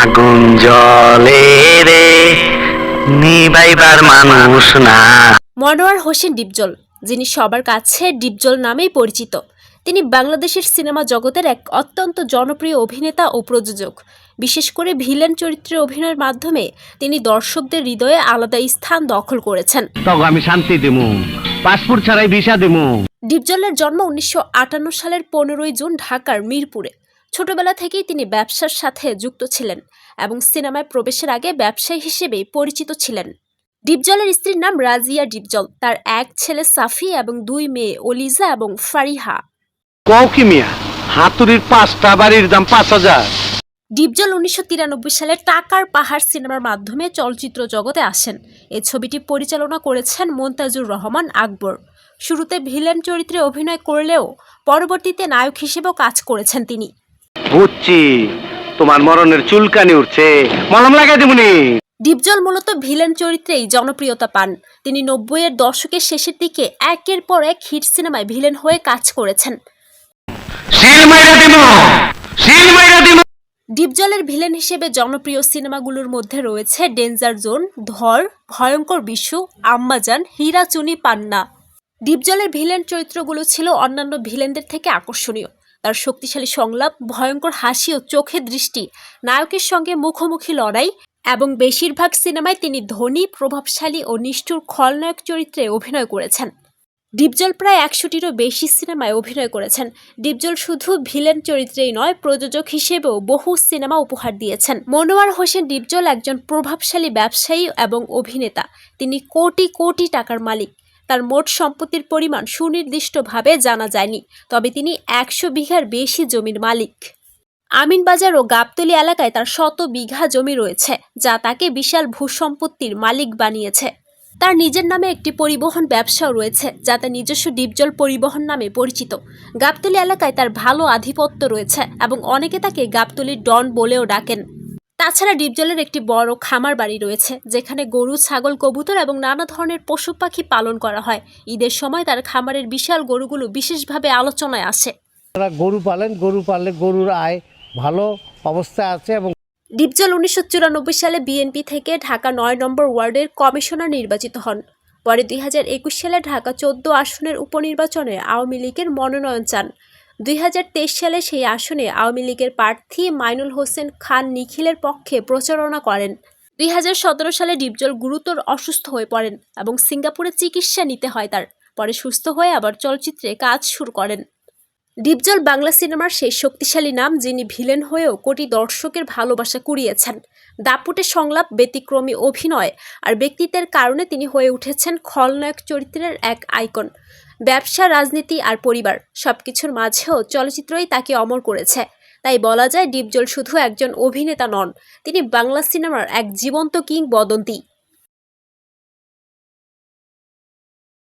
আগুন জলে রে নিবাইবার মানুষ না। মনোয়ার হোসেন ডিপজল যিনি সবার কাছে ডিপজল নামেই পরিচিত। তিনি বাংলাদেশের সিনেমা জগতের এক অত্যন্ত জনপ্রিয় অভিনেতা ও প্রযোজক। বিশেষ করে ভিলেন চরিত্রে অভিনয়ের মাধ্যমে তিনি দর্শকদের হৃদয়ে আলাদা স্থান দখল করেছেন। আমি শান্তি পাসপোর্ট ছাড়াই ভিসা ডিপজলের জন্ম উনিশশো আটান্ন সালের পনেরোই জুন ঢাকার মিরপুরে। ছোটবেলা থেকেই তিনি ব্যবসার সাথে যুক্ত ছিলেন এবং সিনেমায় প্রবেশের আগে ব্যবসায়ী হিসেবেই পরিচিত ছিলেন। ডিপজলের স্ত্রীর নাম রাজিয়া ডিপজল। তার এক ছেলে সাফি এবং দুই মেয়ে ওলিজা এবং ফারিহা। কও কি মিয়া? হাতুড়ির পাঁচটা বাড়ির দাম পাঁচ হাজার। ডিপজল উনিশশো তিরানব্বই সালের টাকার পাহাড় সিনেমার মাধ্যমে চলচ্চিত্র জগতে আসেন। এই ছবিটি পরিচালনা করেছেন মোন্তাজুর রহমান আকবর। শুরুতে ভিলেন চরিত্রে অভিনয় করলেও পরবর্তীতে নায়ক হিসেবেও কাজ করেছেন তিনি। বুঝছি। তোমার মরণের চুলকানি উঠছে। মলম লাগাই দিমুনি ডিপজল মূলত ভিলেন চরিত্রেই জনপ্রিয়তা পান। তিনি নব্বইয়ের দশকের শেষের দিকে একের পর এক হিট সিনেমায় ভিলেন হয়ে কাজ করেছেন। ডিপজলের ভিলেন হিসেবে জনপ্রিয় সিনেমাগুলোর মধ্যে রয়েছে ডেঞ্জার জোন ধর ভয়ঙ্কর বিশু আম্মাজান হীরাচুনি পান্না। ডিপজলের ভিলেন চরিত্রগুলো ছিল অন্যান্য ভিলেনদের থেকে আকর্ষণীয়। তার শক্তিশালী সংলাপ, ভয়ঙ্কর হাসি ও চোখের দৃষ্টি, নায়কের সঙ্গে মুখোমুখি লড়াই এবং বেশিরভাগ সিনেমায় তিনি ধনী, প্রভাবশালী ও নিষ্ঠুর খলনায়ক চরিত্রে অভিনয় করেছেন। ডিপজল প্রায় একশোটিরও বেশি সিনেমায় অভিনয় করেছেন। ডিপজল শুধু ভিলেন চরিত্রেই নয়, প্রযোজক হিসেবেও বহু সিনেমা উপহার দিয়েছেন। মনোয়ার হোসেন ডিপজল একজন প্রভাবশালী ব্যবসায়ী এবং অভিনেতা। তিনি কোটি কোটি টাকার মালিক। তার মোট সম্পত্তির পরিমাণ সুনির্দিষ্টভাবে জানা যায়নি, তবে তিনি একশো বিঘার বেশি জমির মালিক। আমিনবাজার ও গাবতলী এলাকায় তার শত বিঘা জমি রয়েছে, যা তাকে বিশাল ভূসম্পত্তির মালিক বানিয়েছে। তার নিজের নামে একটি পরিবহন ব্যবসাও রয়েছে যা তার নিজস্ব ডিপজল পরিবহন নামে পরিচিত। গাবতলি এলাকায় তার ভালো আধিপত্য রয়েছে এবং অনেকে তাকে গাবতলির ডন বলেও ডাকেন। তাছাড়া ডিপজলের একটি বড় খামার বাড়ি রয়েছে যেখানে গরু ছাগল কবুতর এবং নানা ধরনের পশু পাখি পালন করা হয়। ঈদের সময় তার খামারের বিশাল গরুগুলো বিশেষভাবে আলোচনায় আসে। তারা গরু পালেন গরু পাললে গরুর আয় ভালো অবস্থায় আছে এবং ডিপজল উনিশশো চুরানব্বই সালে বিএনপি থেকে ঢাকা নয় নম্বর ওয়ার্ডের কমিশনার নির্বাচিত হন। পরে দুই হাজার একুশ সালে ঢাকা চোদ্দ আসনের উপনির্বাচনে আওয়ামী লীগের মনোনয়ন চান। দুই হাজার তেইশ সালে সেই আসনে আওয়ামী লীগের প্রার্থী মাইনুল হোসেন খান নিখিলের পক্ষে প্রচারণা করেন। দুই হাজার সতেরো সালে ডিপজল গুরুতর অসুস্থ হয়ে পড়েন এবং সিঙ্গাপুরে চিকিৎসা নিতে হয় তার। পরে সুস্থ হয়ে আবার চলচ্চিত্রে কাজ শুরু করেন। ডিপজল বাংলা সিনেমার সেই শক্তিশালী নাম যিনি ভিলেন হয়েও কোটি দর্শকের ভালোবাসা কুড়িয়েছেন। দাপুটে সংলাপ, ব্যতিক্রমী অভিনয় আর ব্যক্তিত্বের কারণে তিনি হয়ে উঠেছেন খলনায়ক চরিত্রের এক আইকন। ব্যবসা, রাজনীতি আর পরিবার সব কিছুর মাঝেও চলচ্চিত্রই তাকে অমর করেছে। তাই বলা যায়, ডিপজল শুধু একজন অভিনেতা নন, তিনি বাংলা সিনেমার এক জীবন্ত কিংবদন্তি।